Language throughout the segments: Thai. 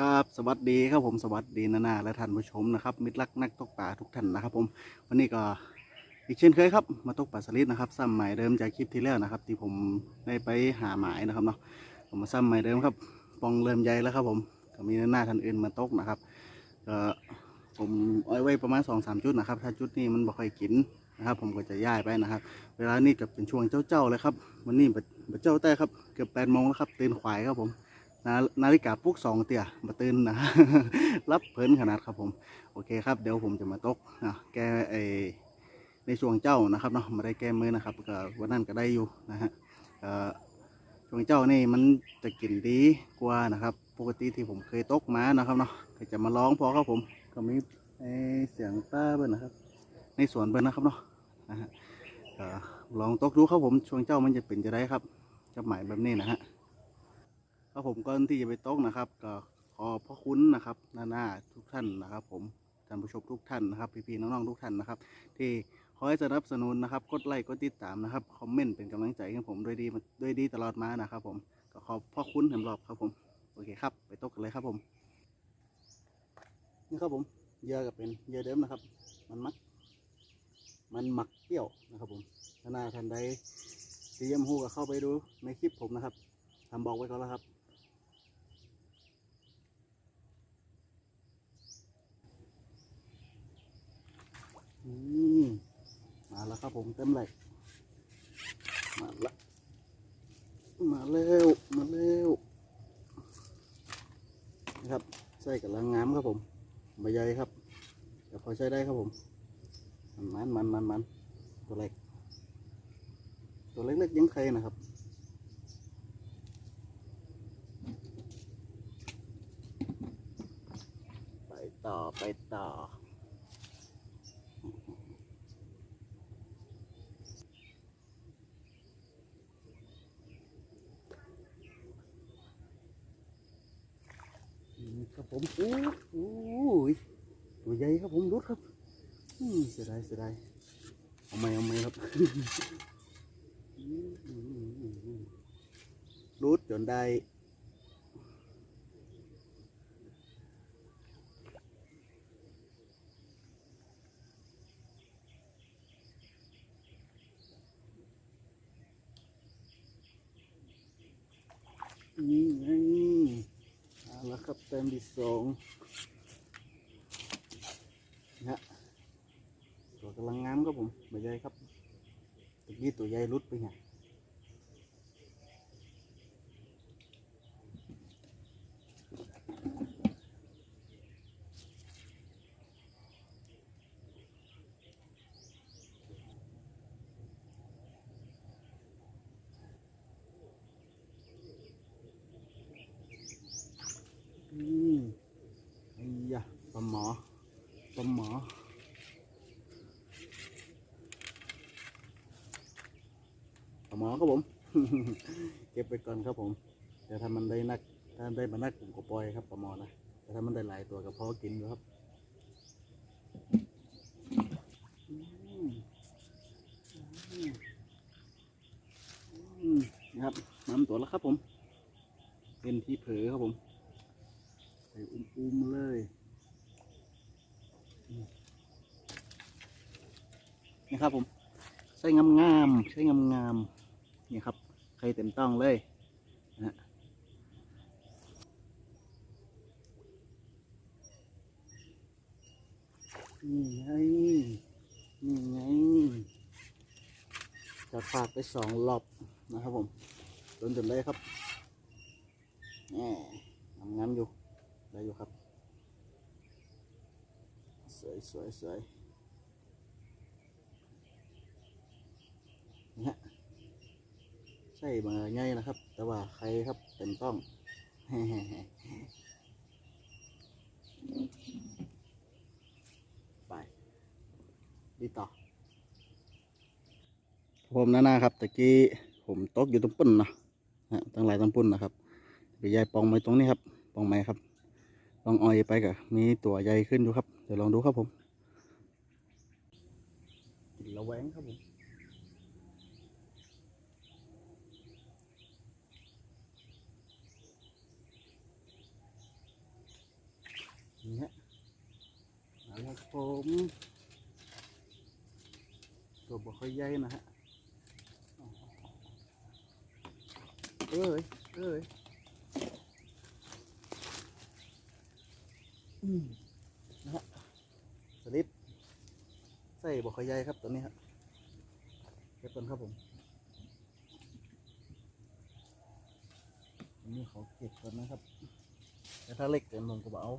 ครับสวัสดีครับผมสวัสดีนานาและท่านผู้ชมนะครับมิตรรักนักตกปลาทุกท่านนะครับ ผมวันนี้ก็อีกเช่นเคยครับมาตกปลาสลิดนะครับซ้ำหมายเดิมจากคลิปที่แล้วนะครับ ที่ผมได้ไปหาหมายนะครับเนาะผมมาซ้ำหมายเดิมครับปองเริ่มใหญ่แล้วครับ ผมก็มีนานาท่านอื่นมาตกนะครับก็ผมเอาไว้ประมาณสองสามจุดนะครับ ถ้าจุดนี้มันบ่ค่อยกินนะครับ ผมก็จะย้ายไปนะครับ เวลานี้ก็เป็นช่วงเจ้าๆเลยครับวันนี้บัดเจ้าแต่ครับเกือบแปดโมงแล้วครับตื่นขวายครับผม นานาฬิกาปลุกสองเตี่ยมาตื่นนะรับเพลินขนาดครับผมโอเคครับเดี๋ยวผมจะมาตกนะแกไอในช่วงเจ้านะครับเนาะมาได้แก้มือนะครับก็วันนั้นก็ได้อยู่นะฮะช่วงเจ้านี่มันจะกลิ่นดีกว่านะครับปกติที่ผมเคยตกมานะครับเนาะก็จะมาร้องพอครับผมก็มีไอเสียงป้าเบิ้ลนะครับ ในสวนเบิ้ลนะครับเนาะนะฮะลองตกดูครับผมช่วงเจ้ามันจะเป็นจะได้ครับจะหมายแบบนี้นะฮะ ครับผมก่อนที่จะไปตกนะครับ ก็ขอพระคุณนะครับหน้านาทุกท่านนะครับ ผมท่านผู้ชมทุกท่านนะครับ พี่ๆน้องๆทุกท่านนะครับ ที่คอยสนับสนุนนะครับกดไลค์กดติดตามนะครับคอมเมนต์เป็นกำลังใจให้ผมด้วยดีด้วยดีตลอดมานะครับ ผมก็ขอบพระคุณสำหรับครับผมโอเคครับ ไปตกกันเลยครับผมนี่ครับผมเยื่อก็เป็นเยื่อเดิมนะครับ มันมัก มันหมักเปรี้ยวนะครับ ผมถ้าหน้าท่านใดที่ยังหูก็เข้าไปดูในคลิปผมนะครับทำบอกไว้ก่อนแล้วครับ นี่มาแล้ว ครับผมเต็มเลยมาละมาเร็วมาเร็วนะครับใส่กับลังงามครับผมใบใหญ่ครับแต่พอใช้ได้ครับผมมันมันมันมันตัวเล็ก ตัวเล็กๆยังเคยนะครับไปต่อไปต่อ นี่ครับผมโอ้โหตัวใหญ่ครับผมรุดครับอื มเสียดายเอาไหมเอาไหมครับรุดจนได้นี่ไงเอาละครับเต็มที่สองนะฮะตัวกำลังงาม ครับผมไม่ใหญ่ครับตัวนี้ตัวใหญ่รุดไปไงมไอ้ยะปลาหมอปลาหมอปลาหมอ ครับผม เก็บไปก่อนครับผมเดี๋ยวถ้ามันได้นักถ้าได้มานักผมก็ปล่อยครับปลาหมอนะแต่ถ้ามันได้หลายตัวก็พอกินอยู่ครับนะครับน้ำตัวแล้วครับผม เป็นที่เผลอครับผมใส่อุ้มๆเลยนี่ครับผม ใส่งามๆใส่งามๆ นี่ครับใครเต็มต้องเลยนะฮะนี่ไงนี่ไงจะฝากไปสองรอบนะครับผมโดนจนเลยครับแหมงามอยู่ได้อยู่ครับ สวยสวยสวยนี่ฮะ ใช่มาง่ายนะครับ แต่ว่าใครครับเต็มต้องไปดีต่อผมนานาครับตะกี้ผมตกอยู่ตรงปุ่นนะฮะตั้งหลายตรงปุ่นนะครับไปยายปองไม้ตรงนี้ครับปองไม้ครับลองออยไปกับมีตัวใหญ่ขึ้นดูครับ เดี๋ยวลองดูครับผมระแวงครับผม นี่ฮะเอาละครับผมตัวบ่ค่อยใหญ่นะฮะเอ้ยเอ้ยอืมนะฮะสลิดใส่บ่ค่อยใหญ่ครับตัวนี้ฮะเก็บก่อนครับผมนนี้ขอเก็บก่อนนะครับแต่ถ้าเล็กเกินผมก็เอา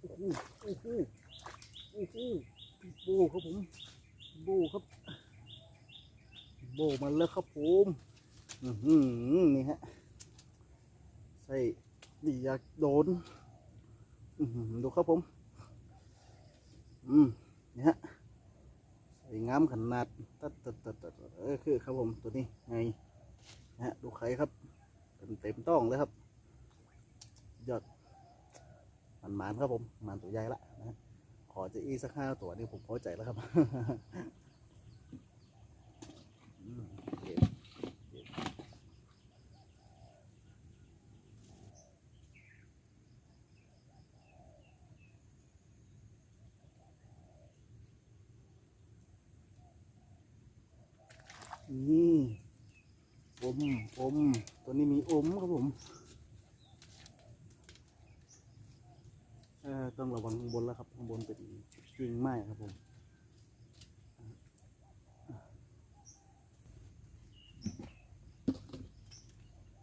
โอ้ โอ้โหโอ้โหโบครับผม โบครับ โบมันแล้วครับผมอือหือนี่ฮะใส่ดีอยากโดนอือหือดูครับผม อืมนี่ฮะสวยงามขนาดตัดตัดตัดตัดเออคือครับผมตัวนี้ไงนะฮะดูไข่ครับ เต็มเต็มต้องเลยครับยอด มันหมันครับผมหมันตัวใหญ่ละนะขอจะอีสักห้าตัวนี่ผมพอใจแล้วครับอืมเก็บเก็บนี่อมอมตัวนี้มีอมครับผม เอ่อต้องระวังข้างบนแล้วครับข้างบนเป็นกิ่งไม้ครับผม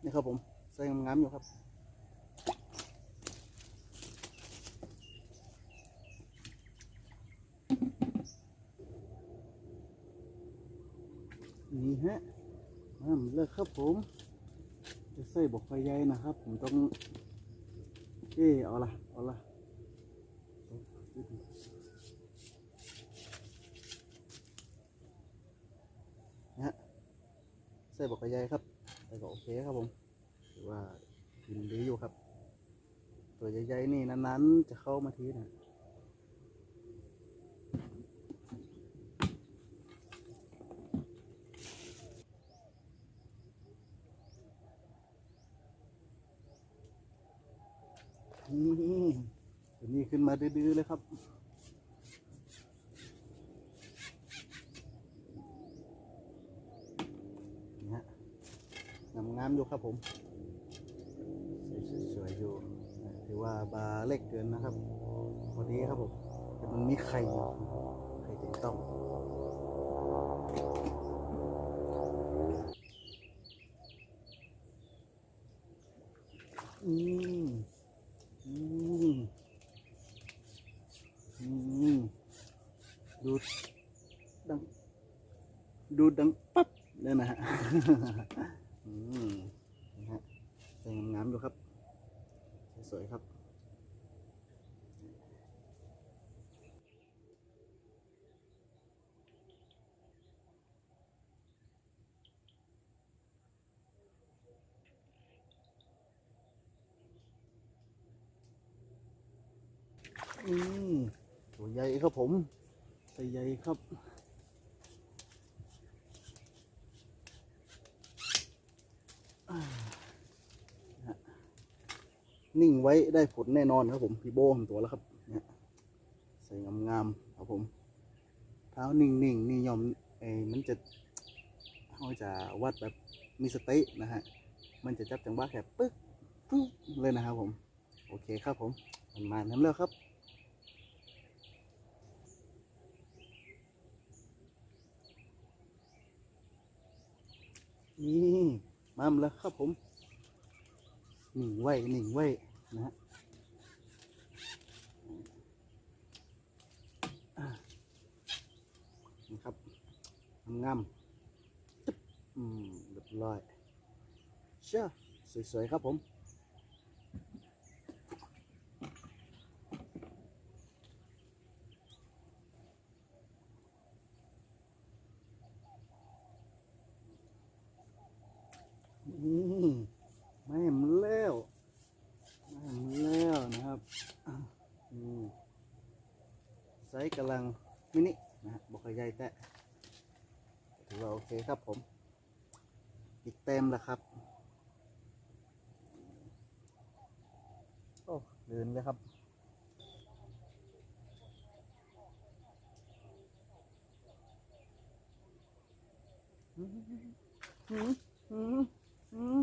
นี่ครับผมใส่งามๆอยู่ครับนี่ฮะมาเลิกครับผม จะใส่บอกไฟใหญ่นะครับ ผมต้อง เออเอาละเอาละ นะฮะใส่บอกไฟใหญ่ครับแต่ก็โอเคครับผมถือว่ากินดีอยู่ครับ ตัวใหญ่ๆนี่นั้นๆ จะเข้ามาทีนะนี่ตัวนี้ ขึ้นมาดื้อๆเลยครับนี่ฮะงามๆอยู่ครับผมสวยๆอยู่ถือว่าบาเล็กเกินนะครับพอดีครับผมแต่มันมีไข่อยู่ไข่เต็มต้อง อืมอืมอืมดูดดัง ดูดดังปั๊บเลยนะฮะอืมนะฮะสวยงามๆดูครับ สวยครับอืมตัวใหญ่ครับผมตัวใหญ่ครับ อ่านะฮะ นิ่งไว้ได้ผลแน่นอนครับผมพี่โบของตัวแล้วครับเนี่ยใส่งามๆครับผมเท้านิ่งๆนี่ยอมเอ้มันจะเขาจะวัดแบบมีสตินะฮะมันจะจับจังหวะแค่ปึ๊กปึ๊กเลยนะครับผม โอเคครับผมมันมาน้ำแล้วครับนี่มาแล้วครับผมหนึ่งไว้หนึ่งไว้ นะฮะนี่ครับงามๆอืมเรียบร้อยเชื่อสวยๆครับผมนี่ไม่เห็นแล้วไม่เห็นแล้วนะครับอะอืมไซ ส์กำลังมินินะฮะบอกใหญ่แต่ถือว่าโอเคครับผม อีกเต็มแล้วครับโอ้เดินเลยครับอืมอืมอืมอืม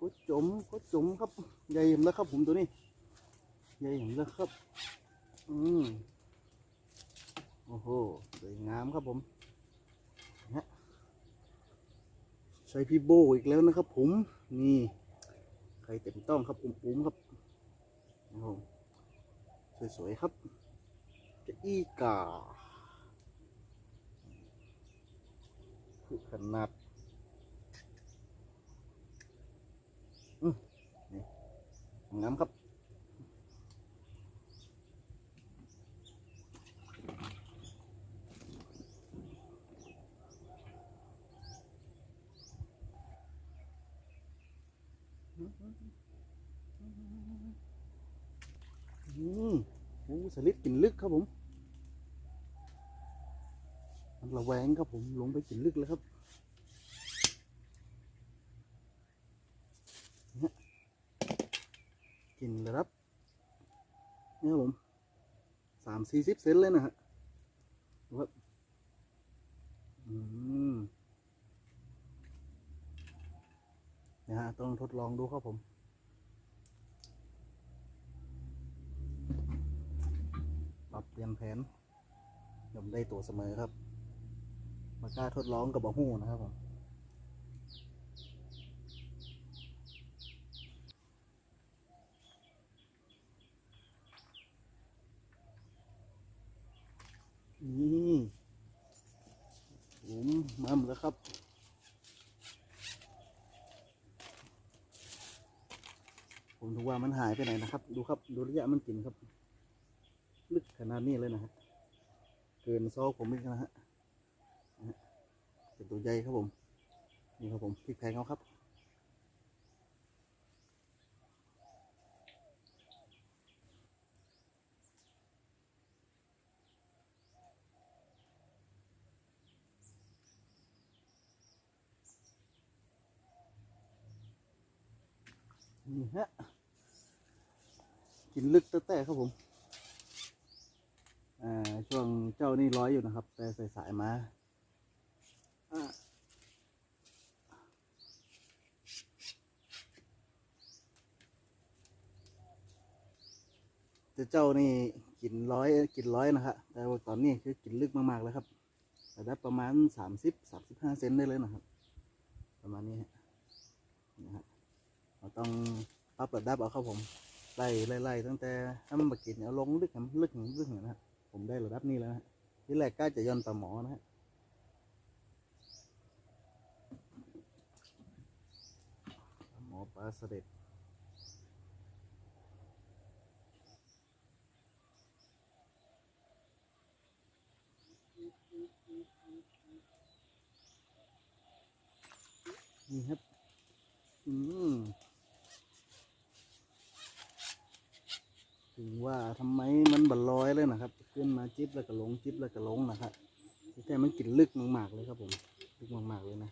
ก็จมก็จมครับ ใหญ่เห็นแล้วครับผมตัวนี้ ใหญ่เห็นแล้วครับ อืม โอ้โหสวยงามครับผมนะใช้พี่โบอีกแล้วนะครับผม นี่ใครเต็มต้องครับอุ้มๆครับโอ้โหสวยๆครับ จะอีกาคือขนาดอืมงามครับ อืมโอ้สลิดกลิ่นลึกครับผม มันระแวงครับผมลงไปกลิ่นลึกเลยครับเนี่ยกินเลยครับนี่ครับผมสามสี่สิบเซนเลยนะฮะดูครับอืม นะฮะต้องทดลองดูครับผม ปรับเปลี่ยนแผนยมได้ตัวเสมอครับ มากล้าทดลองกับบะฮู้นะครับผมนี่ผมมาหมดแล้วครับ ผมดูว่ามันหายไปไหนนะครับ ดูครับ ดูระยะมันกินครับ ลึกขนาดนี้เลยนะฮะเกินซอกผมอีกนะฮะนะฮะเป็นตัวใหญ่ครับผม นี่ครับผมพริกแพงเขาครับนี่ฮะ กินลึกแต่แต่ครับผมอ่าช่วงเจ้านี่ร้อยอยู่นะครับ แต่ใส่สายมาอ่าแต่เจ้านี่กินร้อยกินร้อยนะฮะแต่ว่าตอนนี้คือกินลึกมากๆแล้วครับระดับประมาณสามสิบสามสิบห้าเซนได้เลยนะครับ ประมาณนี้ฮะนะฮะเราต้องปรับระดับเอาครับผม ไล่ไล่ไล่ตั้งแต่ถ้ามันมากินเอาลงลึกให้มันลึกให้มันลึกนะฮะผมได้ระดับนี้แล้วนะฮะที่แรกกล้าจะย่อนปลาหมอนะฮะหมอปลาเสด็จนี่ครับ อืม ถึงว่าทำไมมันบันลอยเลยนะครับ ขึ้นมาจิ๊บแล้วก็ลงจิ๊บแล้วก็ลงนะครับแต่มันกินลึกมากๆเลยครับผมลึกมากๆเลยนะ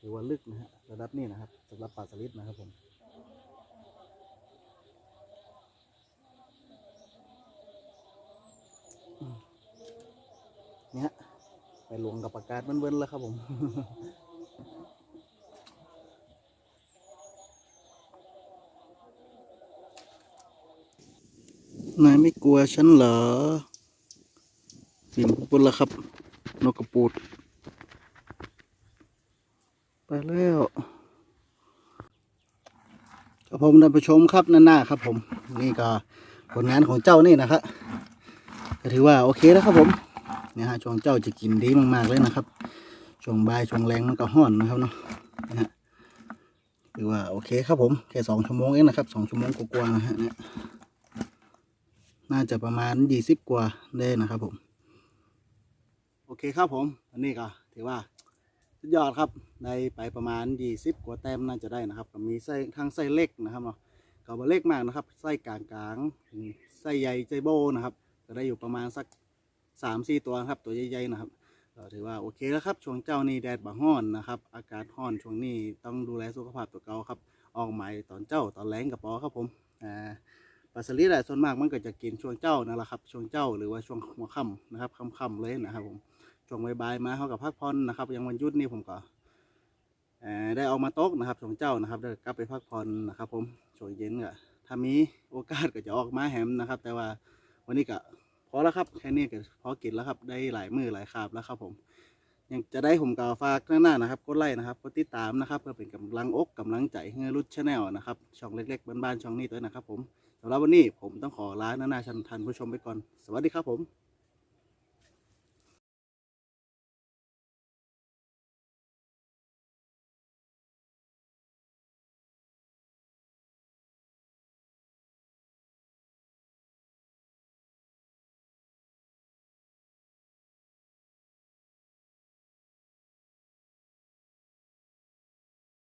ถือว่าลึกนะฮะระดับนี้นะครับสำหรับปลาสลิดนะครับผมเนี่ยฮะไปลงกับปากกาศเบิ้ลๆแล้วครับผม นายไม่กลัวฉันเหรอ เสียงปุ๊บล้วครับ นกกระปูด ไปแล้วครับผมท่านผู้ชมครับนั่นหน้าครับ ผม นี่ก็ผลงานของเจ้านี่นะครับก็ถือว่าโอเคแล้วครับผมเนี่ยฮะช่วงเจ้าจะกินดีมาก ๆ เลยนะครับช่วงบ่ายช่วงแรงมันก็ห้อนนะครับเนาะนะฮะถือว่าโอเคครับผมแค่สองชั่วโมงเองนะครับสองชั่วโมงกว่าๆนะฮะเนี่ย น่าจะประมาณยี่สิบกว่าได้นะครับผม โอเคครับผม อันนี้ก็ถือว่าสุดยอดครับได้ไปประมาณยี่สิบกว่าแต้มน่าจะได้นะครับ ก็มีไส้ทั้งไส้เล็กนะครับเนาะก็บเล็กมากนะครับ ไส้กลางกลางๆไส้ใหญ่ใจโบนะครับ ก็ได้อยู่ประมาณสักสามสี่ตัวนะครับ ตัวใหญ่ๆนะครับก็ถือว่าโอเคแล้วครับ ช่วงเจ้านี่แดดบ่ฮ้อนนะครับ อากาศร้อนช่วงนี้ต้องดูแลสุขภาพตัวเก่าครับ ออกใหม่ตอนเจ้าตอนแรงกับปอครับผม อ่า ปลาสลิดอะส่วนมากมันก็จะกินช่วงเจ้านั่นแหละครับ ช่วงเจ้าหรือว่าช่วงหัวค่ำนะครับค่ำๆเลยนะครับผมช่วงบ่ายๆมาเขากับพักผ่อนนะครับยังวันหยุดนี่ผมก็ได้ออกมาตกนะครับช่วงเจ้านะครับได้กลับไปพักผ่อนนะครับ ผมช่วงเย็นก็ถ้ามีโอกาสก็จะออกมาแหมนะครับ แต่ว่าวันนี้ก็พอแล้วครับแค่นี้ก็พอกินแล้วครับได้หลายมือหลายคาบแล้วครับผมยังจะได้ผมก็ฝากหน้าๆนะครับกดไลค์นะครับกดติดตามนะครับ เพื่อเป็นกำลังอกกำลังใจให้รุดชาแนลนะครับช่องเล็กๆบ้านๆช่องนี้ด้วยนะครับผม สำหรับวันนี้ผมต้องขอลาหน้าชันทันผู้ชมไปก่อน สวัสดีครับผม